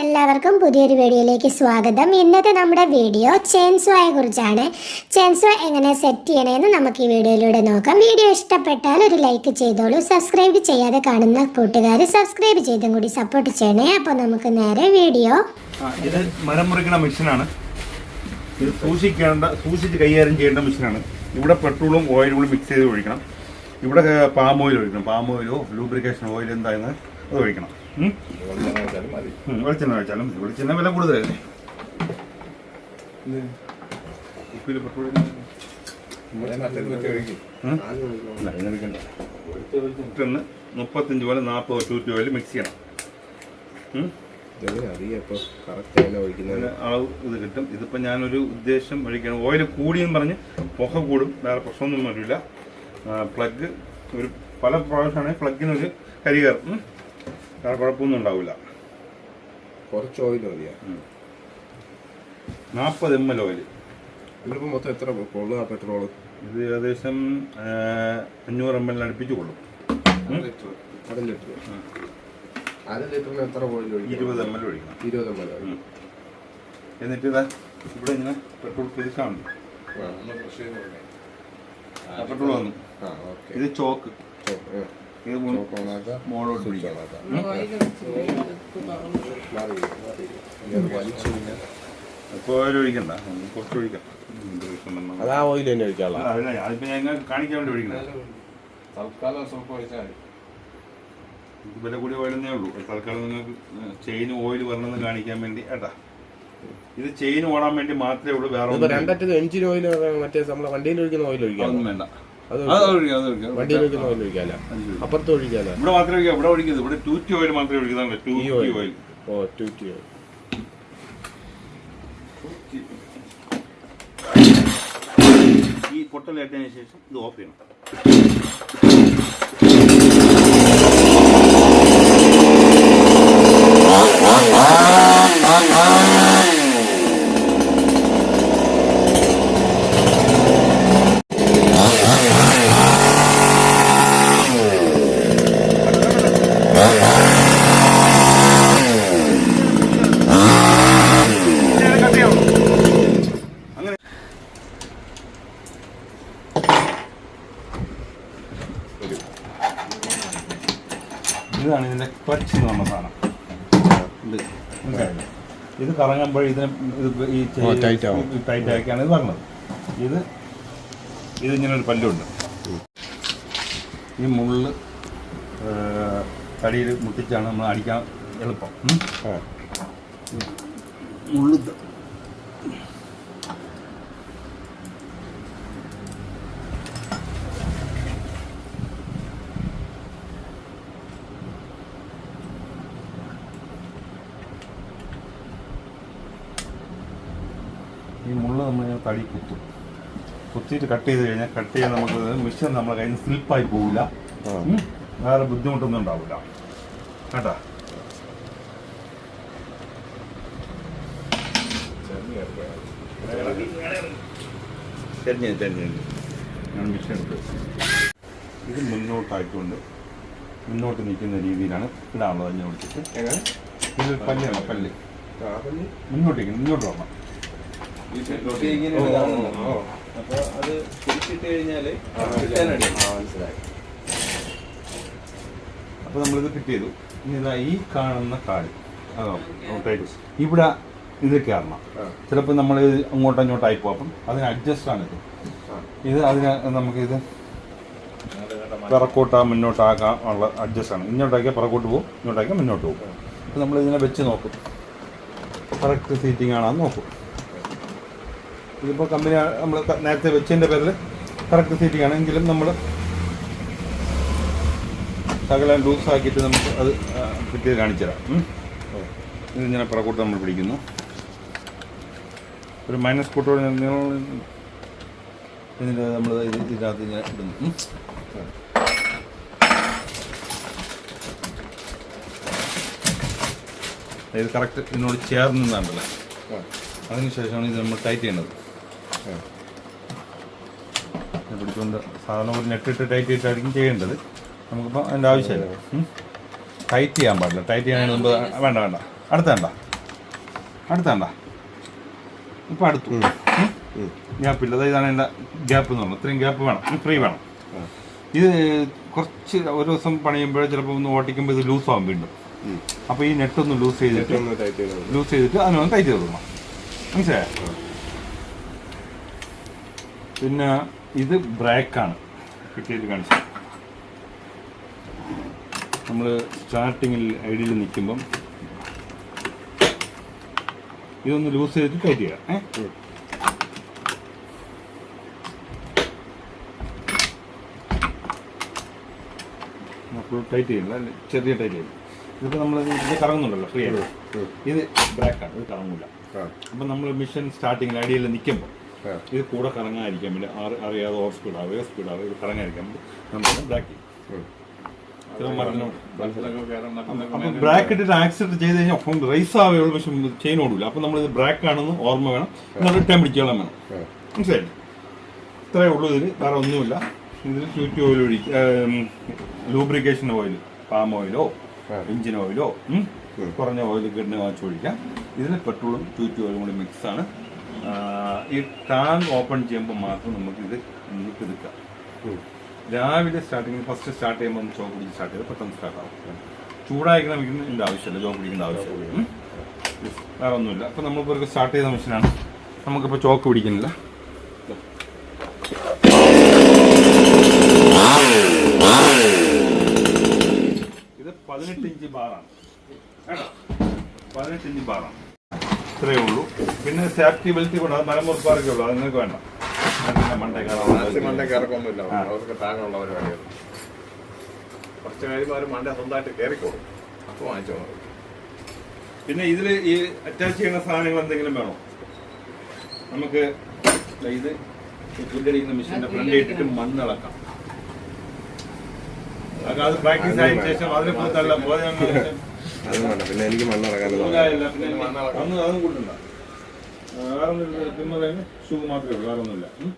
എല്ലാവർക്കും പുതിയൊരു വീഡിയോയിലേക്ക് സ്വാഗതം. ഇന്നത്തെ നമ്മുടെ വീഡിയോ ചെയിൻസോയെ കുറിച്ചാണ്. ചെയിൻസോ എങ്ങനെ സെറ്റ് ചെയ്യണമെന്ന് നമുക്ക് ഈ വീഡിയോയിലൂടെ നോക്കാം. വീഡിയോ ഇഷ്ടപ്പെട്ടാൽ ഒരു ലൈക്ക് ചെയ്തോളൂ. സബ്സ്ക്രൈബ് ചെയ്യാതെ കാണുന്ന കൂട്ടുകാർ സബ്സ്ക്രൈബ് ചെയ്തും കൂടി സപ്പോർട്ട് ചെയ്യണേ. അപ്പോൾ നമുക്ക് നേരെ വീഡിയോ. ഇത് മരം മുറിക്കുന്ന ചെയ്യേണ്ട ഇവിടെ പെട്രോളും ഓയിലും കൂടി മിക്സ് ചെയ്ത് ഒഴിക്കണം. ഇവിടെ പാം ഓയിൽ ഒഴിക്കണം. പാം ഓയിലോ ലൂബ്രിക്കേഷൻ ഓയിൽ എന്തായെന്ന് അത് ഒഴിക്കണം വെളിച്ചെണ്ണ ഒഴിച്ചാലും മതി. വെളിച്ചെണ്ണ വില കൂടുതലല്ലേ. ഇട്ടൊന്ന് മുപ്പത്തഞ്ച് പോലെ നാൽപ്പത് ടൂറ്റി പോലെ മിക്സ് ചെയ്യണം. അളവ് ഇത് കിട്ടും. ഇതിപ്പോൾ ഞാനൊരു ഉദ്ദേശം ഒഴിക്കണം. ഓയിൽ കൂടിയെന്ന് പറഞ്ഞ് പുക കൂടും. വേറെ പ്രശ്നമൊന്നും വരില്ല. പ്ലഗ് ഒരു പല പ്രാവശ്യമാണെങ്കിൽ പ്ലഗിനൊരു കരി കയറും. വേറെ കുഴപ്പമൊന്നും ഉണ്ടാവില്ല. കുറച്ച് ഓയിൽ മതിയാ? നാൽപ്പത് എം എൽ ഓയിൽ ഇതിലിപ്പോൾ മൊത്തം എത്ര കൊള്ളുക പെട്രോൾ ഇത് ഏകദേശം അഞ്ഞൂറ് എം എൽ അടുപ്പിച്ച് കൊള്ളും. ലിറ്റർ അര ലിറ്റർ അര ലിറ്ററിന് എത്ര ഓയിൽ ഒഴിക്കും ഇരുപത് എം എൽ ഒഴിക്കണം. ഇരുപത് എം എൽ. എന്നിട്ട് ഇതാ ഇവിടെ ഇങ്ങനെ പെട്രോൾ പിരിച്ചാണ് പെട്രോൾ വന്നു. ഇത് ചോക്ക്. ചോക്ക് ഇത് മോളോട്ട് പിടിക്കാം. ഇപ്പോൾ ഓയിൽ ഒഴിക്കണ്ട. കുറച്ച് ഒഴിക്കാം. അത് ഓയിൽ തന്നെ ഒഴിക്കാനുള്ള. കാണിക്കാൻ വേണ്ടി ഒഴിക്കണം. തൽക്കാലം സ്വല്പം ഒഴിച്ചാൽ മതി. വില കൂടിയ ഓയിലെന്നേ ഉള്ളൂ. തൽക്കാലം നിങ്ങൾക്ക് ചെയിൻ ഓയിൽ വരണമെന്ന് കാണിക്കാൻ വേണ്ടി ഏട്ടാ. ഇത് ചെയിൻ ഓടാൻ വേണ്ടി മാത്രമേ ഉള്ളൂ വേറെ രണ്ടറ്റത് എഞ്ചിൻ ഓയിൽ മറ്റേ നമ്മളെ വണ്ടിയിൽ ഒഴിക്കുന്ന ഓയിൽ ഒഴിക്കാം ഒന്നും വേണ്ട. വണ്ടിയിൽ ഓയിൽ. അപ്പുറത്ത് ഒഴിക്കാല്ല ഇവിടെ മാത്രമേ ഇവിടെ ഒഴിക്കുന്നത് ഇവിടെ ടൂറ്റി ഓയിൽ മാത്രമേ ഒഴിക്കുന്നുള്ളൂ ഈ ടൂറ്റി ഓയിൽ ഓ ഓയിൽ ഈ പൊട്ടലേറ്റതിന് ശേഷം ഇത് ഓഫ് ചെയ്യണം. ക്ലച്ച് എന്ന് പറഞ്ഞ സാധനം. ഇത്. മനസ്സിലായോ? ഇത് കറങ്ങുമ്പോൾ ഇതിന് ഇത് ഈ. ടൈറ്റ് ആക്കിയാണ് ഇത് പറഞ്ഞത്. ഇത് ഇതിങ്ങനെ ഒരു പല്ലുണ്ട്. ഈ മുള്ള് തടിയിൽ മുട്ടിച്ചാണ് നമ്മൾ അടിക്കാൻ എളുപ്പം. മുള്ള് ഈ മുള്ള് നമ്മൾ ഇങ്ങനെ തടി കുത്തും. കുത്തിയിട്ട് കട്ട് ചെയ്ത് കഴിഞ്ഞാൽ കട്ട് ചെയ്യാൻ നമുക്ക് മിഷൻ നമ്മളെ കയ്യിൽ നിന്ന് സ്ലിപ്പായി പോവില്ല. വേറെ ബുദ്ധിമുട്ടൊന്നും ഉണ്ടാവില്ല. കേട്ടാ? ഞാൻ മിഷൻ എടുത്തു ഇത് മുന്നോട്ടായിക്കൊണ്ട് മുന്നോട്ട് നിൽക്കുന്ന രീതിയിലാണ് ഇടാനുള്ളത് അതിനെ വിളിച്ചിട്ട്. ഇത് പല്ലാണ് പല്ല്. ആ, പല്ല്? മുന്നോട്ടേക്ക് മുന്നോട്ട് വരണം. അപ്പൊ അത് തിരിച്ചിട്ട് കഴിഞ്ഞാൽ മനസ്സിലായി. അപ്പോൾ നമ്മളിത് ഫിറ്റ് ചെയ്തു. ഇനി ഇതാ ഈ കാണുന്ന അതോ റൊട്ടേറ്റ് ഇവിടെ ഇത് കയറണം. ചിലപ്പോൾ നമ്മൾ അങ്ങോട്ടും ഇങ്ങോട്ടായി പോകും. അപ്പം അതിന് അഡ്ജസ്റ്റ് ആണ് ഇത്. ഇത് അതിന് ഇത് പിറക്കോട്ടാ മുന്നോട്ടാക്കാം ഉള്ള അഡ്ജസ്റ്റ് ആണ്. ഇങ്ങോട്ടാക്കിയാൽ പിറക്കോട്ട് പോകും ഇങ്ങോട്ടാക്കിയാൽ മുന്നോട്ട് പോകും അപ്പോൾ നമ്മൾ ഇതിനെ വെച്ച് നോക്കും. കറക്റ്റ് സീറ്റിംഗ് ആണെന്ന് നോക്കും. ഇതിപ്പോൾ കമ്പനി നമ്മൾ നേരത്തെ വെച്ചതിന്റെ പേരിൽ കറക്റ്റ് സീറ്റിംഗ് ആണ് എങ്കിലും നമ്മൾ ലൂസ് ആക്കിയിട്ട് നമുക്ക് അത് ചെയ്ത് കാണിച്ചു തരാം. ഇതിങ്ങനെ പിറകോട്ട് നമ്മൾ പിടിക്കുന്നു. ഒരു മൈനസ് കൂട്ടോട് ഇതിന്റെ നമ്മൾ ഇത് ഇതിനകത്ത് ഇങ്ങനെ ഇടുന്നു. ഇത് കറക്റ്റ് ഇതിനോട് ചേർന്ന് അതിനുശേഷമാണ് ഇത് നമ്മൾ ടൈറ്റ് ചെയ്യേണ്ടത് പിടിച്ചുകൊണ്ട് സാധാരണ ഒരു നെട്ടിട്ട് ടൈറ്റ് ഇട്ടായിരിക്കും ചെയ്യേണ്ടത്. നമുക്കിപ്പോൾ അതിന്റെ ആവശ്യമില്ല. ടൈറ്റ് ചെയ്യാൻ പാടില്ല. ടൈറ്റ് ചെയ്യാൻ മുമ്പ് വേണ്ട വേണ്ട. അടുത്ത വേണ്ട. അടുത്ത വേണ്ട. ഇപ്പം അടുത്തു. ഗ്യാപ്പില്ല അതായത് ഇതാണ് എന്റെ ഗ്യാപ്പ് എന്ന് പറഞ്ഞത്. ഇത്രയും ഗ്യാപ്പ് വേണം. ഫ്രീ വേണം. ഇത് കുറച്ച് ഒരു ദിവസം പണിയുമ്പോൾ ചിലപ്പോൾ ഒന്ന് ഓട്ടിക്കുമ്പോൾ ഇത് ലൂസ് ആവും വീണ്ടും. അപ്പോൾ ഈ നെറ്റ് ഒന്ന് ലൂസ് ചെയ്തിട്ട് ഒന്ന് ടൈറ്റ് ചെയ്ത് ലൂസ് ചെയ്തിട്ട് അതിനൊന്ന് ടൈറ്റ് ചെയ്ത് കൊടുക്കണം. മനസ്സിലായോ? പിന്നെ ഇത് ബ്രേക്കാണ് കിട്ടിയത് കാണിച്ചു. നമ്മൾ സ്റ്റാർട്ടിങ്ങിൽ ഐഡിയിൽ നിൽക്കുമ്പം ഇതൊന്ന് ലൂസ് ചെയ്ത് ടൈറ്റ് ചെയ്യാം. ഏ? ഫുൾ ടൈറ്റ് ചെയ്യില്ല അല്ലെ ചെറിയ ടൈറ്റ് ചെയ്യുന്നു ഇതിപ്പോൾ നമ്മൾ ഇത് കറങ്ങുന്നുണ്ടല്ലോ ഫ്രീ ആയിട്ട്. ഇത് ബ്രേക്കാണ് ഇത് കറങ്ങില്ല ആ. അപ്പം നമ്മൾ മിഷൻ സ്റ്റാർട്ടിങ്ങിൽ ഐഡിയയിൽ നിൽക്കുമ്പോൾ ഇത് കൂടെ കറങ്ങാതിരിക്കാൻ വേണ്ടി അറി- അറിയാതെ ഓവർ സ്പീഡ് ആവുക സ്പീഡ് ആവുക ഇത് കറങ്ങാതിരിക്കാൻ വേണ്ടി നമ്മൾ ബ്രാക്ക് അപ്പം ബ്രാക്ക് ഇട്ടിട്ട് ആക്സിഡന്റ് ചെയ്ത് കഴിഞ്ഞാൽ ഒപ്പം റേസ് ആവുകയുള്ളൂ പക്ഷെ ചെയിൻ ഓടില്ല അപ്പം നമ്മൾ ഇത് ബ്രാക്ക് ആണെന്ന് ഓർമ്മ വേണം. നമ്മൾ ടൈം പിടിച്ചോളാൻ വേണം. മനസ്സിലായി ഇത്രയേ ഉള്ളൂ ഇതിൽ വേറെ ഒന്നുമില്ല. ഇതിൽ ട്യൂറ്റി ഓയിൽ ഒഴിക്കുക ലൂബ്രിക്കേഷൻ ഓയിൽ പാം ഓയിലോ എഞ്ചിൻ ഓയിലോ കുറഞ്ഞ ഓയിൽ കിട്ടുന്ന വാങ്ങിച്ച് ഒഴിക്കാം. ഇതിൽ പെട്രോളും ട്യൂറ്റി ഓയിലും കൂടി മിക്സാണ് ഈ ടാങ്ക് ഓപ്പൺ ചെയ്യുമ്പോൾ മാത്രം നമുക്ക് ഇത് നമുക്ക് എടുക്കാം. രാവിലെ സ്റ്റാർട്ടിങ് ഫസ്റ്റ് സ്റ്റാർട്ട് ചെയ്യുമ്പോൾ ചോ ചോക്ക് പിടിച്ച് സ്റ്റാർട്ട് ചെയ്ത് പെട്ടെന്ന് സ്റ്റാർട്ട് ആവും. ചൂടായിരിക്കണം നമുക്ക് ഇതിന്റെ ആവശ്യമില്ല ചോക്ക് പിടിക്കേണ്ട ആവശ്യമില്ല. വേറെ ഒന്നുമില്ല. അപ്പം നമ്മളിപ്പോൾ സ്റ്റാർട്ട് ചെയ്ത മെഷീനാണ് നമുക്കിപ്പോൾ ചോക്ക് പിടിക്കുന്നില്ല. ഇത് പതിനെട്ട് ഇഞ്ച് ബാറാണ്. പതിനെട്ട് ഇഞ്ച് ബാറാണ്. ഇത്രയേ ഉള്ളൂ. പിന്നെ സേഫ്റ്റി ബെൽറ്റ് കൊണ്ട് അത് മരം പാർക്കേ ഉള്ളൂ അത് നിങ്ങൾക്ക് വേണ്ട. അവർക്ക് താങ്ങുള്ള കുറച്ച് കഴിയുമ്പോൾ അവർ മണ്ട സ്വന്തമായിട്ട് കയറിക്കോളും. അപ്പോൾ വാങ്ങിച്ചോ പിന്നെ ഇതിൽ ഈ അറ്റാച്ച് ചെയ്യുന്ന സാധനങ്ങൾ എന്തെങ്കിലും വേണോ? നമുക്ക് ഇത് പുല്ലടിക്കുന്ന മെഷീന്റെ ഫ്രണ്ട് ഇട്ടിട്ട് മണ്ണിളക്കാം. അത് പ്രാക്ടീസ് ആയതിനു ശേഷം അതിനെ പുറത്തല്ല ബോധം അതും വേണ്ട. പിന്നെ എനിക്ക് മണ്ണിറക്കാനും പിന്നെ അതൊന്നും അതും കൂട്ടുണ്ടോ വേറെ ഒന്നും ഷൂ മാത്രമേ ഉള്ളൂ. വേറെ ഒന്നുമില്ല ഉം.